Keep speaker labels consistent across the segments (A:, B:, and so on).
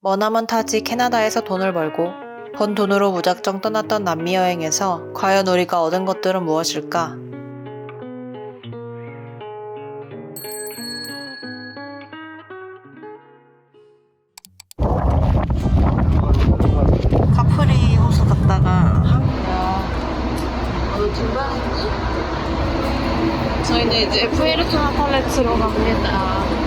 A: 머나먼 타지 캐나다에서 돈을 벌고 번 돈으로 무작정 떠났던 남미 여행에서 과연 우리가 얻은 것들은 무엇일까? 저희는 이제 푸에르토 나 팔레츠로 갑니다.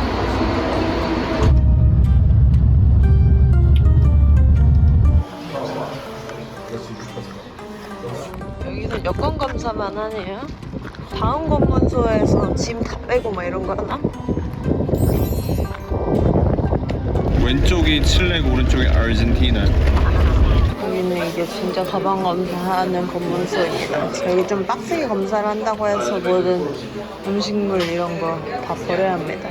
A: 검사만 하네요. 다음 검문소에서 짐 다 빼고 막 이런 거 하나?
B: 왼쪽이 칠레고 오른쪽이 아르헨티나.
A: 여기는 이게 진짜 가방 검사하는 검문소입니다. 여기 좀 빡세게 검사를 한다고 해서 모든 음식물 이런 거 다 버려야 합니다.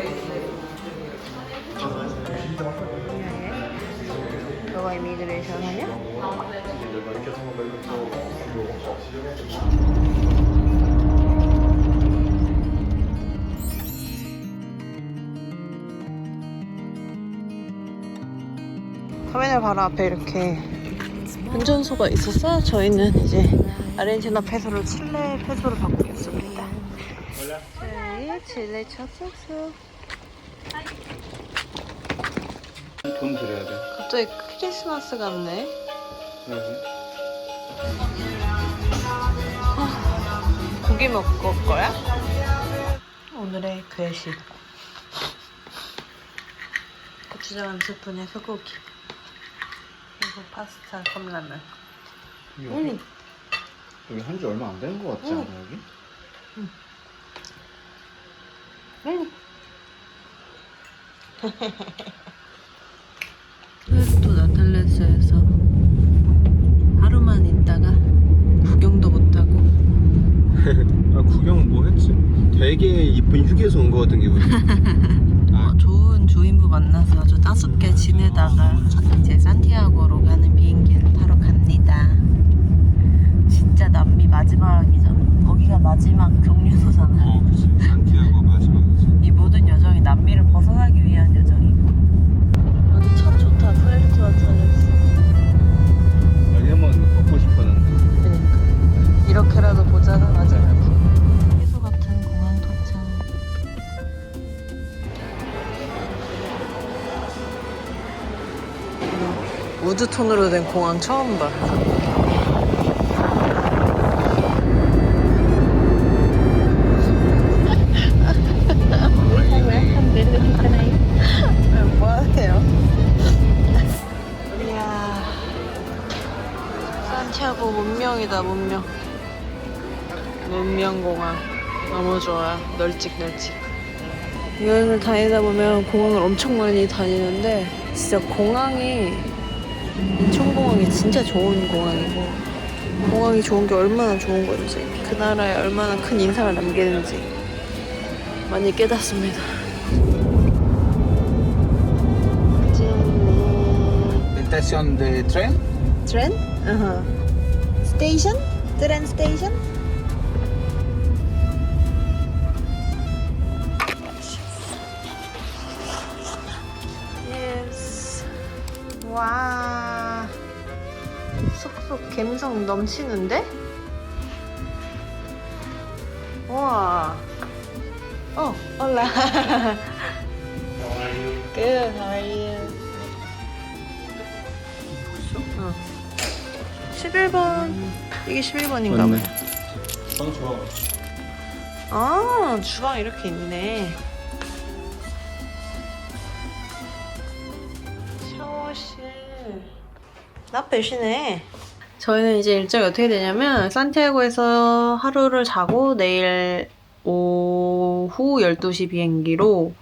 A: 너가 이미그레이션 하냐? 바로 앞에 이렇게 운전소가 있어서 저희는 이제 아르헨티나 페소로 칠레 페소로 바꾸겠습니다. 저희 칠레 첫 숙소.
B: 돈 드려야 돼.
A: 갑자기 크리스마스 같네. 아, 고기 먹고 올 거야? 오늘의 괴식. 고추장 한 스푼에 소고기. 그리고 파스타, 컵라면. 응.
B: 여기 한 지 얼마 안 되는 것 같지
A: 응.
B: 않아 여기?
A: 응. 푸에르토 나탈레스에서 하루만 있다가 구경도 못하고
B: 아 구경은 뭐 했지? 되게 이쁜 휴게소 온것 같은 기분이.
A: 주인부 만나서 아주 따숩게 지내다가 이제 산티아고로 가는 비행기를 타러 갑니다. 진짜 남미 마지막이잖아. 거기가 마지막 경유소잖아.
B: 어 그치. 산티아고 마지막이지.
A: 이 모든 여정이 남미를 벗어나기 위한 여정이고. 여기 참 좋다. 나탈레 우드 톤으로 된 공항 처음 봐. 문명. 문명공항 너무 좋아 널찍널찍. 여행을 다니다 보면 공항을 엄청 많이 다니는데 진짜 공항이 인천공항이 진짜 좋은 공항이고 공항이 좋은 게 얼마나 좋은 건지 그 나라에 얼마나 큰 인상을 남기는지 많이 깨닫습니다.
B: Estación de tren?
A: 트렌? 어허. 스테이 와. 쏙쏙 감성 넘치는데? 우와. 어, 올라. Good, how are you? 어. 11번. 이게 11번인가
B: 맞네.
A: 보다.
B: 방 좋아.
A: 아, 주방 이렇게 있네. 샤워실. 나빼시네. 저희는 이제 일정이 어떻게 되냐면, 산티아고에서 하루를 자고 내일 오후 12시 비행기로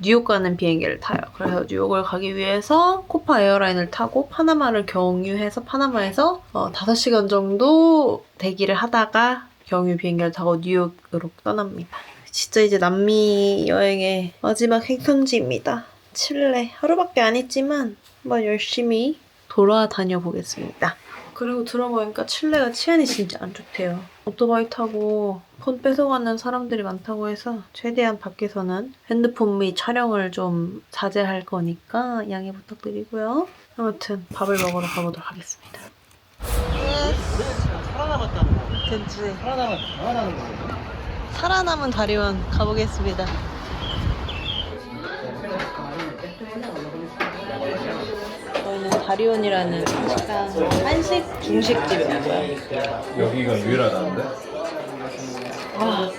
A: 뉴욕 가는 비행기를 타요. 그래서 뉴욕을 가기 위해서 코파 에어라인을 타고 파나마를 경유해서 파나마에서 어, 5시간 정도 대기를 하다가 경유 비행기를 타고 뉴욕으로 떠납니다. 진짜 이제 남미 여행의 마지막 행선지입니다. 칠레. 하루밖에 안 했지만 한번 열심히 돌아다녀 보겠습니다. 그리고 들어보니까 칠레가 치안이 진짜 안 좋대요. 오토바이 타고 폰 뺏어가는 사람들이 많다고 해서 최대한 밖에서는 핸드폰 및 촬영을 좀 자제할 거니까 양해 부탁드리고요. 아무튼 밥을 먹으러 가보도록 하겠습니다.
B: 살아남았다는 거. 살아남았, 살아남은 거.
A: 살아남은 다리원 가보겠습니다. 다리원이라는 식당 한식 중식집에 왔어요.
B: 여기가 유일하다는데?
A: 아,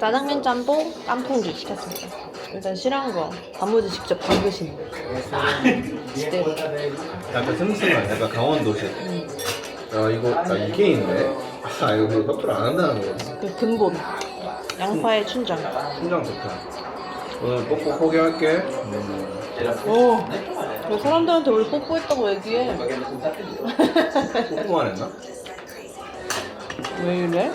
A: 짜장면 짬뽕 깐풍기 시켰습니다. 일단 싫어한 거 단무지 직접 담그시는 거. 제대로.
B: 약간 슴슴한, 약간 강원도식.
A: 음,
B: 야, 이거, 아, 이게 있네? 아, 이거 협조를 안 한다는 거.
A: 그 근본 양파의 춘장.
B: 심장 좋다. 오늘 뽀뽀 포기할게. 음.
A: 오, 그 사람들한테 우리 뽀뽀했다고 얘기해.
B: 뽀뽀만 했나?
A: 왜 이래?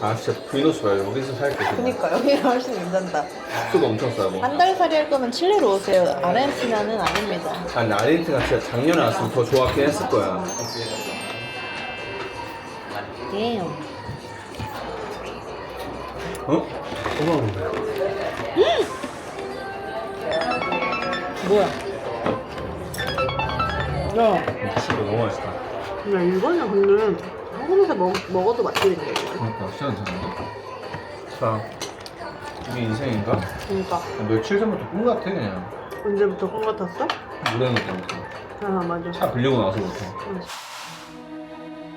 B: 아, 진짜 브이노스 봐요. 여기서 살게.
A: 그니까 여기 훨씬 괜찮다.
B: 숙소도 엄청 싸고.
A: 한 달 살이 할 거면 칠레로 오세요. 아르헨티나는 아닙니다.
B: 아, 근데 아르헨티나 진짜 작년에 왔으면 더 좋았긴 했을 거야.
A: damn.
B: 어? 고마운데.
A: 뭐야? 야,
B: 진짜 너무 맛있다.
A: 야 이거는 근데 한국에서 먹, 먹어도 맛있는데 이거.
B: 그러니까 진짜 괜찮은데? 자, 이게 인생인가?
A: 그러니까
B: 며칠 전부터 꿈 같아 그냥.
A: 언제부터 꿈 같았어?
B: 모르는 때부터.
A: 아 맞아.
B: 차 빌리고 나서부터.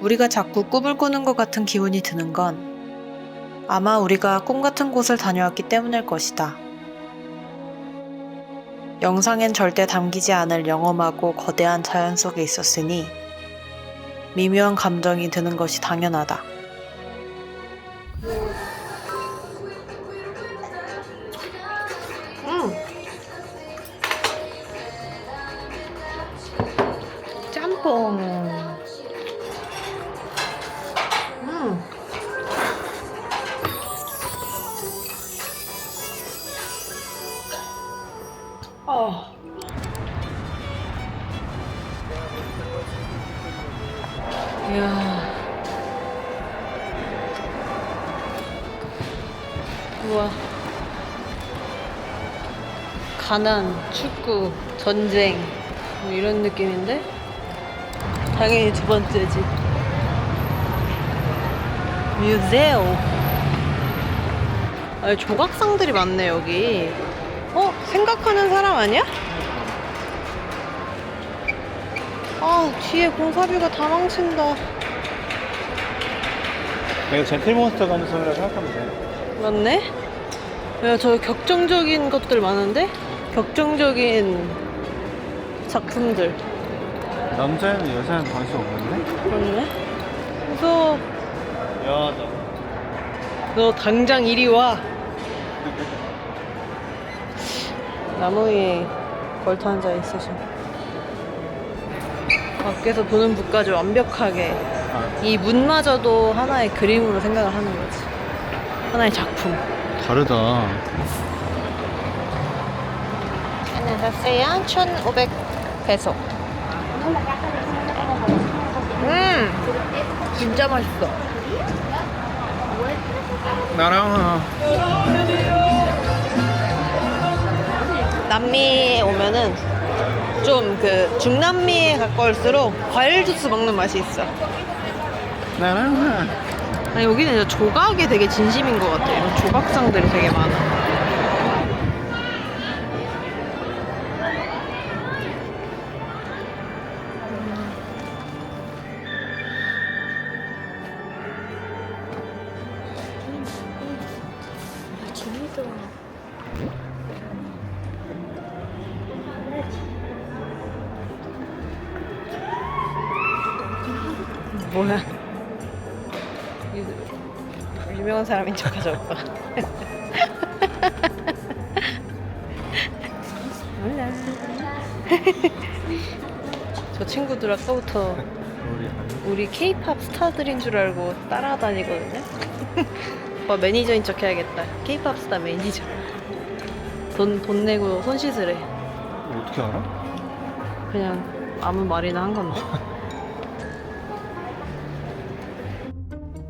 C: 우리가 자꾸 꿈을 꾸는 것 같은 기분이 드는 건 아마 우리가 꿈 같은 곳을 다녀왔기 때문일 것이다. 영상엔 절대 담기지 않을 영험하고 거대한 자연 속에 있었으니 미묘한 감정이 드는 것이 당연하다.
A: 음. 짬뽕. 아. 이야. 우와. 가난, 축구, 전쟁 뭐 이런 느낌인데 당연히 두 번째지 뮤제오 아 조각상들이 많네 여기 어? 생각하는 사람 아니야? 아 뒤에 공사비가 다 망친다
B: 내가 젠틀몬스터 가는 섬이라 생각하면 돼.
A: 맞네? 야, 저 격정적인 것들 많은데? 격정적인 작품들.
B: 남자에는 여자에는 관심 없는데?
A: 그렇네? 무서워.
B: 야,
A: 너 당장 이리 와. 나무 위에 걸터 앉아 있으셔. 밖에서 보는 북까지 완벽하게
B: 아,
A: 이 문마저도 하나의 그림으로 생각을 하는 거지. 하나의 작품.
B: 다르다.
A: 안녕하세요. 1,500 페소. 음, 진짜 맛있어.
B: 나랑
A: 남미에 오면은 좀 그 중남미에 가까울수록 과일 주스 먹는 맛이 있어.
B: 나랑
A: 아니, 여기는 진짜 조각에 되게 진심인 것 같아. 이런 조각상들이 되게 많아. 뭐야? 유- 유명한 사람인 척하자 오빠. 몰라. 저 친구들 아까부터 우리 케이팝 스타들인 줄 알고 따라다니거든요. 오빠 매니저인 척 해야겠다. 케이팝 스타 매니저. 돈, 돈 내고 손 씻으래.
B: 어떻게 알아?
A: 그냥 아무 말이나 한 건데.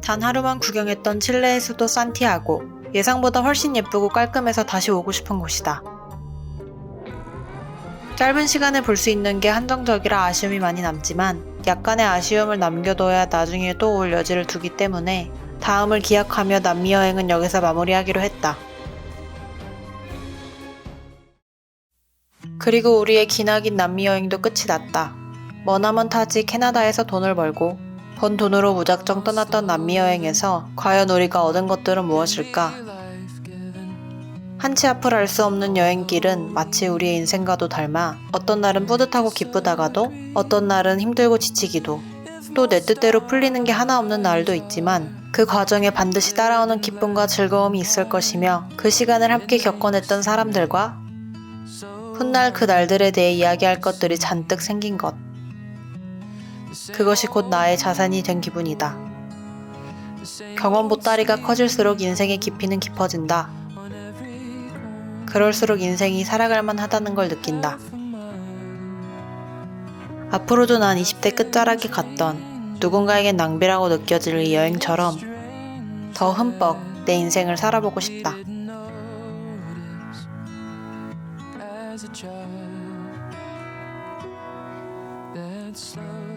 A: 단 하루만 구경했던 칠레의 수도 산티아고. 예상보다 훨씬 예쁘고 깔끔해서 다시 오고 싶은 곳이다. 짧은 시간에 볼 수 있는 게 한정적이라 아쉬움이 많이 남지만 약간의 아쉬움을 남겨둬야 나중에 또 올 여지를 두기 때문에 다음을 기약하며 남미 여행은 여기서 마무리하기로 했다. 그리고 우리의 기나긴 남미 여행도 끝이 났다. 머나먼 타지 캐나다에서 돈을 벌고 번 돈으로 무작정 떠났던 남미 여행에서 과연 우리가 얻은 것들은 무엇일까? 한치 앞을 알 수 없는 여행길은 마치 우리의 인생과도 닮아 어떤 날은 뿌듯하고 기쁘다가도 어떤 날은 힘들고 지치기도 또 내 뜻대로 풀리는 게 하나 없는 날도 있지만 그 과정에 반드시 따라오는 기쁨과 즐거움이 있을 것이며 그 시간을 함께 겪어냈던 사람들과 훗날 그 날들에 대해 이야기할 것들이 잔뜩 생긴 것. 그것이 곧 나의 자산이 된 기분이다. 경험 보따리가 커질수록 인생의 깊이는 깊어진다. 그럴수록 인생이 살아갈 만하다는 걸 느낀다. 앞으로도 난 20대 끝자락에 갔던 누군가에겐 낭비라고 느껴질 이 여행처럼 더 흠뻑 내 인생을 살아보고 싶다.
D: as